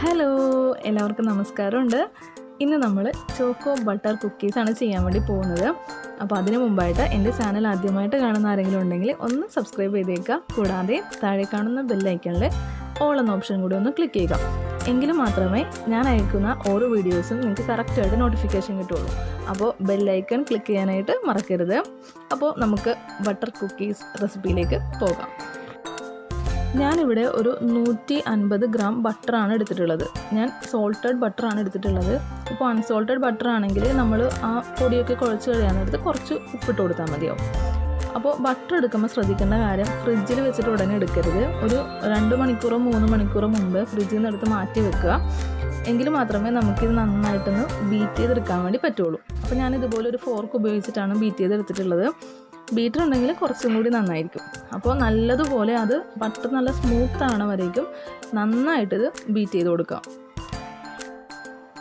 Hello എല്ലാവർക്കും നമസ്കാരമുണ്ട്. ഇന്ന് നമ്മൾ ചോക്കോ ബട്ടർ കുക്കീസാണ് ചെയ്യാൻ വേണ്ടി പോകുന്നത്. അപ്പോൾ അതിന് മുമ്പായിട്ട് എന്റെ ചാനൽ ആദ്യമായിട്ട് കാണുന്ന ആരെങ്കിലും ഉണ്ടെങ്കിൽ ഒന്ന് സബ്സ്ക്രൈബ് ചെയ്തേക്കുക. കൂടാതെ താഴെ കാണുന്ന ബെല്ലൈക്കണിൽ ഓൾ എന്ന ഓപ്ഷൻ കൂടി ഒന്ന് ക്ലിക്ക് ചെയ്യുക. എങ്കിൽ മാത്രമേ ഞാൻ അയക്കുന്ന ഓരോ വീഡിയോസും നിങ്ങൾക്ക് കറക്റ്റായിട്ട് നോട്ടിഫിക്കേഷൻ കിട്ടുള്ളൂ. അപ്പോൾ ബെല്ലൈക്കൺ ക്ലിക്ക് ചെയ്യാനായിട്ട് മറക്കരുത്. അപ്പോൾ നമുക്ക് ബട്ടർ കുക്കീസ് റെസിപ്പിയിലേക്ക് പോകാം. ഞാനിവിടെ ഒരു നൂറ്റി അൻപത് ഗ്രാം ബട്ടറാണ് എടുത്തിട്ടുള്ളത്. ഞാൻ സോൾട്ടഡ് ബട്ടറാണ് എടുത്തിട്ടുള്ളത്. ഇപ്പോൾ അൺസോൾട്ടഡ് ബട്ടർ ആണെങ്കിൽ നമ്മൾ ആ പൊടിയൊക്കെ കുഴച്ച് കഴിയാനെടുത്ത് കുറച്ച് ഉപ്പിട്ട് കൊടുത്താൽ മതിയാവും. അപ്പോൾ ബട്ടർ എടുക്കുമ്പോൾ ശ്രദ്ധിക്കേണ്ട കാര്യം ഫ്രിഡ്ജിൽ വെച്ചിട്ട് ഉടനെ എടുക്കരുത്. ഒരു രണ്ട് മണിക്കൂറോ മൂന്ന് മണിക്കൂറോ മുമ്പ് ഫ്രിഡ്ജിൽ നിന്ന് എടുത്ത് മാറ്റി വെക്കുക. എങ്കിൽ മാത്രമേ നമുക്കിത് നന്നായിട്ടൊന്ന് ബീറ്റ് ചെയ്തെടുക്കാൻ വേണ്ടി പറ്റുള്ളൂ. അപ്പോൾ ഞാൻ ഇതുപോലെ ഒരു ഫോർക്ക് ഉപയോഗിച്ചിട്ടാണ് ബീറ്റ് ചെയ്തെടുത്തിട്ടുള്ളത്. ബീറ്റർ ഉണ്ടെങ്കിൽ കുറച്ചും കൂടി നന്നായിരിക്കും. അപ്പോൾ നല്ലതുപോലെ അത് ബട്ടർ നല്ല സ്മൂത്ത് ആവണ വരേക്കും നന്നായിട്ട് ഇത് ബീറ്റ് ചെയ്ത് കൊടുക്കാം.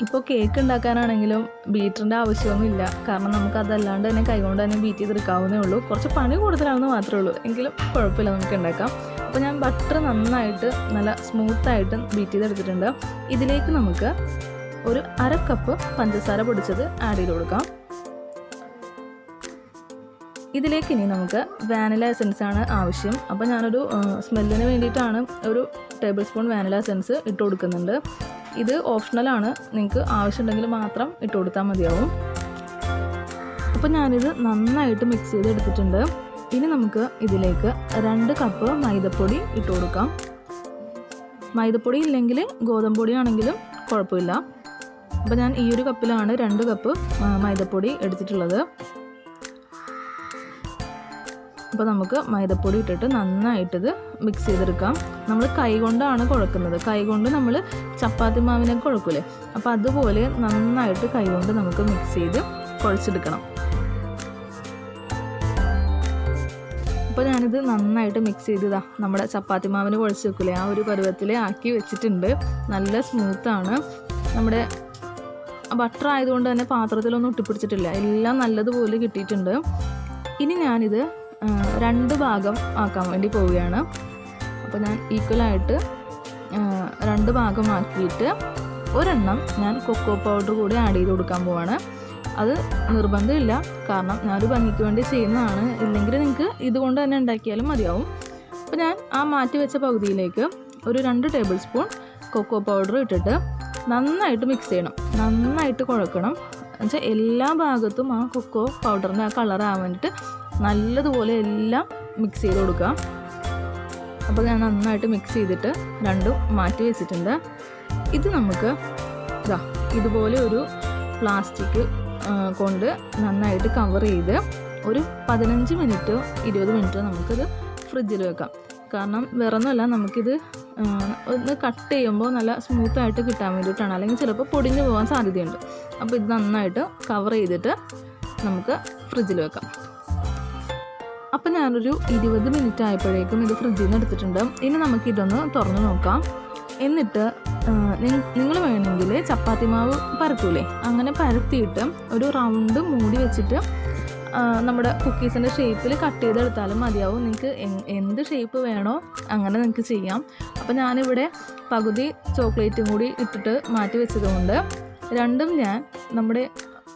ഇപ്പോൾ കേക്ക് ഉണ്ടാക്കാനാണെങ്കിലും ബീറ്ററിന്റെ ആവശ്യമൊന്നുമില്ല. കാരണം നമുക്ക് അതല്ലാണ്ട് തന്നെ കൈകൊണ്ട് തന്നെ ബീറ്റ് ചെയ്തെടുക്കാവുന്നേ ഉള്ളൂ. കുറച്ച് പണി കൂടുതലാണെന്ന് മാത്രമേ ഉള്ളൂ. എങ്കിലും കുഴപ്പമില്ല നമുക്ക് ഉണ്ടാക്കാം. അപ്പോൾ ഞാൻ ബട്ടർ നന്നായിട്ട് നല്ല സ്മൂത്തായിട്ട് ബീറ്റ് ചെയ്തെടുത്തിട്ടുണ്ട്. ഇതിലേക്ക് നമുക്ക് ഒരു അര കപ്പ് പഞ്ചസാര പൊടിച്ചത് ആഡ് ചെയ്ത് കൊടുക്കാം. ഇതിലേക്ക് ഇനി നമുക്ക് വാനില എസൻസ് ആണ് ആവശ്യം. അപ്പോൾ ഞാനൊരു സ്മെല്ലിന് വേണ്ടിയിട്ടാണ് ഒരു ടേബിൾ സ്പൂൺ വാനില എസൻസ് ഇട്ട് കൊടുക്കുന്നുണ്ട്. ഇത് ഓപ്ഷണലാണ് നിങ്ങൾക്ക് ആവശ്യമുണ്ടെങ്കിൽ മാത്രം ഇട്ട് കൊടുത്താൽ മതിയാവും. അപ്പോൾ ഞാനിത് നന്നായിട്ട് മിക്സ് ചെയ്തെടുത്തിട്ടുണ്ട്. ഇനി നമുക്ക് ഇതിലേക്ക് രണ്ട് കപ്പ് മൈദപ്പൊടി ഇട്ട് കൊടുക്കാം. മൈദപ്പൊടി ഇല്ലെങ്കിൽ ഗോതമ്പ് പൊടിയാണെങ്കിലും കുഴപ്പമില്ല. അപ്പോൾ ഞാൻ ഈ ഒരു കപ്പിലാണ് രണ്ട് കപ്പ് മൈദപ്പൊടി എടുത്തിട്ടുള്ളത്. അപ്പോൾ നമുക്ക് മൈദപ്പൊടി ഇട്ടിട്ട് നന്നായിട്ടിത് മിക്സ് ചെയ്തെടുക്കാം. നമ്മൾ കൈ കൊണ്ടാണ് കുഴക്കുന്നത്. കൈ കൊണ്ട് നമ്മൾ ചപ്പാത്തി മാവിനെ കുഴക്കൂലേ? അപ്പോൾ അതുപോലെ നന്നായിട്ട് കൈ കൊണ്ട് നമുക്ക് മിക്സ് ചെയ്ത് കുഴച്ചെടുക്കണം. അപ്പോൾ ഞാനിത് നന്നായിട്ട് മിക്സ് ചെയ്തതാ നമ്മുടെ ചപ്പാത്തി മാവിന് കുഴച്ച് വെക്കില്ലേ ആ ഒരു പരുവത്തിൽ ആക്കി വെച്ചിട്ടുണ്ട്. നല്ല സ്മൂത്താണ് നമ്മുടെ ബട്ടർ ആയതുകൊണ്ട് തന്നെ പാത്രത്തിലൊന്നും ഒട്ടിപ്പിടിച്ചിട്ടില്ല. എല്ലാം നല്ലതുപോലെ കിട്ടിയിട്ടുണ്ട്. ഇനി ഞാനിത് രണ്ട് ഭാഗം ആക്കാൻ വേണ്ടി പോവുകയാണ്. അപ്പോൾ ഞാൻ ഈക്വലായിട്ട് രണ്ട് ഭാഗമാക്കിയിട്ട് ഒരെണ്ണം ഞാൻ കൊക്കോ പൗഡർ കൂടി ആഡ് ചെയ്ത് കൊടുക്കാൻ പോവാണ്. അത് നിർബന്ധമില്ല. കാരണം ഞാനൊരു ഭംഗിക്ക് വേണ്ടി ചെയ്യുന്നതാണ്. ഇല്ലെങ്കിൽ നിങ്ങൾക്ക് ഇതുകൊണ്ട് തന്നെ ഉണ്ടാക്കിയാലും മതിയാവും. അപ്പോൾ ഞാൻ ആ മാറ്റി വെച്ച പകുതിയിലേക്ക് ഒരു രണ്ട് ടേബിൾ സ്പൂൺ കൊക്കോ പൗഡർ ഇട്ടിട്ട് നന്നായിട്ട് മിക്സ് ചെയ്യണം. നന്നായിട്ട് കുഴക്കണം. എന്നുവെച്ചാൽ എല്ലാ ഭാഗത്തും ആ കൊക്കോ പൗഡറിന്റെ ആ കളർ വേണ്ടിയിട്ട് നല്ലതുപോലെ എല്ലാം മിക്സ് ചെയ്ത് കൊടുക്കുക. അപ്പോൾ ഞാൻ നന്നായിട്ട് മിക്സ് ചെയ്തിട്ട് രണ്ടും മാറ്റി വെച്ചിട്ടുണ്ട്. ഇത് നമുക്ക് ഇതാ ഇതുപോലെ ഒരു പ്ലാസ്റ്റിക് കൊണ്ട് നന്നായിട്ട് കവർ ചെയ്ത് ഒരു പതിനഞ്ച് മിനിറ്റോ ഇരുപത് മിനിറ്റോ നമുക്കിത് ഫ്രിഡ്ജിൽ വെക്കാം. കാരണം വേറൊന്നുമല്ല നമുക്കിത് ഒന്ന് കട്ട് ചെയ്യുമ്പോൾ നല്ല സ്മൂത്തായിട്ട് കിട്ടാൻ വേണ്ടിയിട്ടാണ്. അല്ലെങ്കിൽ ചിലപ്പോൾ പൊടിഞ്ഞു പോകാൻ സാധ്യതയുണ്ട്. അപ്പോൾ ഇത് നന്നായിട്ട് കവർ ചെയ്തിട്ട് നമുക്ക് ഫ്രിഡ്ജിൽ വെക്കാം. അപ്പം ഞാനൊരു ഇരുപത് മിനിറ്റ് ആയപ്പോഴേക്കും ഇത് ഫ്രിഡ്ജിൽ നിന്ന് എടുത്തിട്ടുണ്ട്. ഇനി നമുക്കിതൊന്ന് തുറന്നു നോക്കാം. എന്നിട്ട് നിങ്ങൾ വേണമെങ്കിൽ ചപ്പാത്തി മാവ് പരത്തൂലേ? അങ്ങനെ പരത്തിയിട്ട് ഒരു റൗണ്ട് മൂടി വെച്ചിട്ട് നമ്മുടെ കുക്കീസിന്റെ ഷേപ്പിൽ കട്ട് ചെയ്തെടുത്താലും മതിയാവും. നിങ്ങൾക്ക് എന്ത് ഷേപ്പ് വേണോ അങ്ങനെ നിങ്ങൾക്ക് ചെയ്യാം. അപ്പോൾ ഞാനിവിടെ പകുതി ചോക്ലേറ്റും കൂടി ഇട്ടിട്ട് മാറ്റി വെച്ചതുകൊണ്ട് രണ്ടും ഞാൻ നമ്മുടെ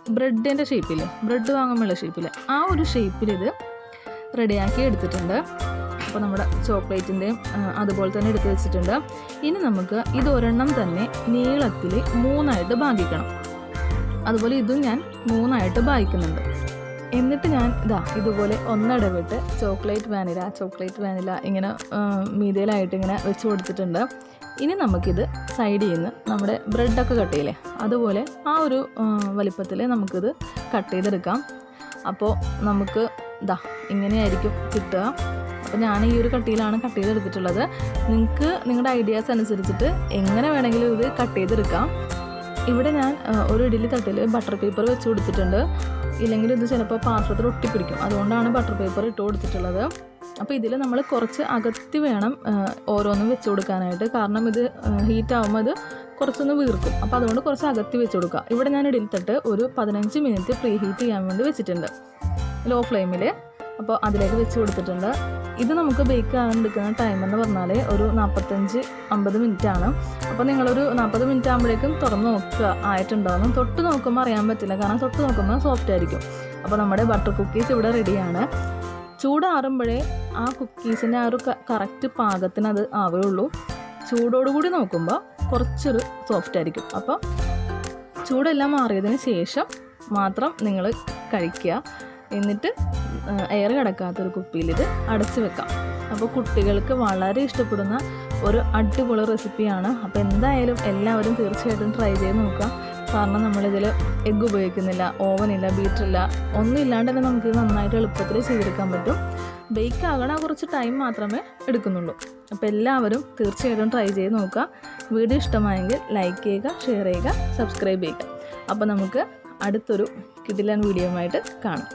ബ്രെഡിന്റെ ഷേപ്പിൽ ബ്രെഡ് വാങ്ങുമ്പോഴുള്ള ഷേപ്പിൽ ആ ഒരു ഷേപ്പിൽ ഇത് റെഡിയാക്കി എടുത്തിട്ടുണ്ട്. അപ്പോൾ നമ്മുടെ ചോക്ലേറ്റിന്റെയും അതുപോലെ തന്നെ എടുത്ത് വെച്ചിട്ടുണ്ട്. ഇനി നമുക്ക് ഇത് ഒരെണ്ണം തന്നെ നീളത്തിൽ മൂന്നായിട്ട് ഭാഗിക്കണം അതുപോലെ ഇതും ഞാൻ മൂന്നായിട്ട് ഭാഗിക്കുന്നുണ്ട് എന്നിട്ട് ഞാൻ ഇതാ ഇതുപോലെ ഒന്നിടവിട്ട് ചോക്ലേറ്റ് വാനില ചോക്ലേറ്റ് വാനില ഇങ്ങനെ മീതിയിലായിട്ട് ഇങ്ങനെ വെച്ച് കൊടുത്തിട്ടുണ്ട്. ഇനി നമുക്കിത് സൈഡിൽ നിന്ന് നമ്മുടെ ബ്രെഡൊക്കെ കട്ട് ചെയ്യില്ലേ? അതുപോലെ ആ ഒരു വലിപ്പത്തിൽ നമുക്കിത് കട്ട് ചെയ്തെടുക്കാം. അപ്പോൾ നമുക്ക് ഇതാ ഇങ്ങനെയായിരിക്കും കിട്ടുക. അപ്പോൾ ഞാൻ ഈ ഒരു കട്ടിയിലാണ് കട്ട് ചെയ്തെടുത്തിട്ടുള്ളത് നിങ്ങൾക്ക് നിങ്ങളുടെ ഐഡിയാസ് അനുസരിച്ചിട്ട് എങ്ങനെ വേണമെങ്കിലും ഇത് കട്ട് ചെയ്തെടുക്കാം. ഇവിടെ ഞാൻ ഒരു ഇഡ്ഡലി തട്ടിൽ ബട്ടർ പേപ്പർ വെച്ച് കൊടുത്തിട്ടുണ്ട്. ഇല്ലെങ്കിൽ ഇത് ചിലപ്പോൾ പാത്രത്തിൽ ഒട്ടിപ്പിടിക്കും. അതുകൊണ്ടാണ് ബട്ടർ പേപ്പർ ഇട്ട് കൊടുത്തിട്ടുള്ളത്. അപ്പോൾ ഇതിൽ നമ്മൾ കുറച്ച് അകത്തി വേണം ഓരോന്നും വെച്ച് കൊടുക്കാനായിട്ട്. കാരണം ഇത് ഹീറ്റ് ആകുമ്പോൾ അത് കുറച്ചൊന്ന് വീർക്കും. അപ്പോൾ അതുകൊണ്ട് കുറച്ച് അകത്തി വെച്ച് കൊടുക്കുക ഇവിടെ ഞാൻ ഇഡ്ഡലി തട്ട് ഒരു പതിനഞ്ച് മിനിറ്റ് പ്രീ ഹീറ്റ് ചെയ്യാൻ വേണ്ടി വെച്ചിട്ടുണ്ട്. ലോ ഫ്ലെയിമിൽ അപ്പോൾ അതിലേക്ക് വെച്ച് കൊടുത്തിട്ടുണ്ട്. ഇത് നമുക്ക് ബേക്ക് ആകാൻ എടുക്കുന്ന ടൈം എന്ന് പറഞ്ഞാൽ ഒരു നാൽപ്പത്തഞ്ച് അമ്പത് മിനിറ്റ് ആണ്. അപ്പോൾ നിങ്ങളൊരു നാൽപ്പത് മിനിറ്റ് ആകുമ്പോഴേക്കും തുറന്ന് നോക്കുക. ആയിട്ടുണ്ടാവും തൊട്ട് നോക്കുമ്പോൾ അറിയാൻ പറ്റില്ല. കാരണം തൊട്ട് നോക്കുമ്പോൾ സോഫ്റ്റ് ആയിരിക്കും. അപ്പോൾ നമ്മുടെ ബട്ടർ കുക്കീസ് ഇവിടെ റെഡിയാണ് ചൂടാറുമ്പോഴേ ആ കുക്കീസിന്റെ ആ ഒരു കറക്റ്റ് പാകത്തിന് അത് ആവുകയുള്ളൂ. ചൂടോടുകൂടി നോക്കുമ്പോൾ കുറച്ചൊരു സോഫ്റ്റ് ആയിരിക്കും. അപ്പോൾ ചൂടെല്ലാം മാറിയതിന് ശേഷം മാത്രം നിങ്ങൾ കഴിക്കുക. എന്നിട്ട് എയർ കിടക്കാത്തൊരു കുപ്പിയിൽ ഇത് അടച്ച് വെക്കാം. അപ്പോൾ കുട്ടികൾക്ക് വളരെ ഇഷ്ടപ്പെടുന്ന ഒരു അടിപൊളി റെസിപ്പിയാണ്. അപ്പോൾ എന്തായാലും എല്ലാവരും തീർച്ചയായിട്ടും ട്രൈ ചെയ്ത് നോക്കുക. കാരണം നമ്മളിതിൽ എഗ്ഗ് ഉപയോഗിക്കുന്നില്ല ഓവനില്ല ബീറ്ററില്ല ഒന്നും ഇല്ലാണ്ട് തന്നെ നമുക്ക് നന്നായിട്ട് എളുപ്പത്തിൽ ചെയ്തെടുക്കാൻ പറ്റും. ബേക്ക് ആകണ കുറച്ച് ടൈം മാത്രമേ എടുക്കുന്നുള്ളൂ. അപ്പോൾ എല്ലാവരും തീർച്ചയായിട്ടും ട്രൈ ചെയ്ത് നോക്കുക. വീഡിയോ ഇഷ്ടമായെങ്കിൽ ലൈക്ക് ചെയ്യുക ഷെയർ ചെയ്യുക സബ്സ്ക്രൈബ് ചെയ്യുക. അപ്പോൾ നമുക്ക് അടുത്തൊരു കിടിലൻ വീഡിയോ ആയിട്ട് കാണാം.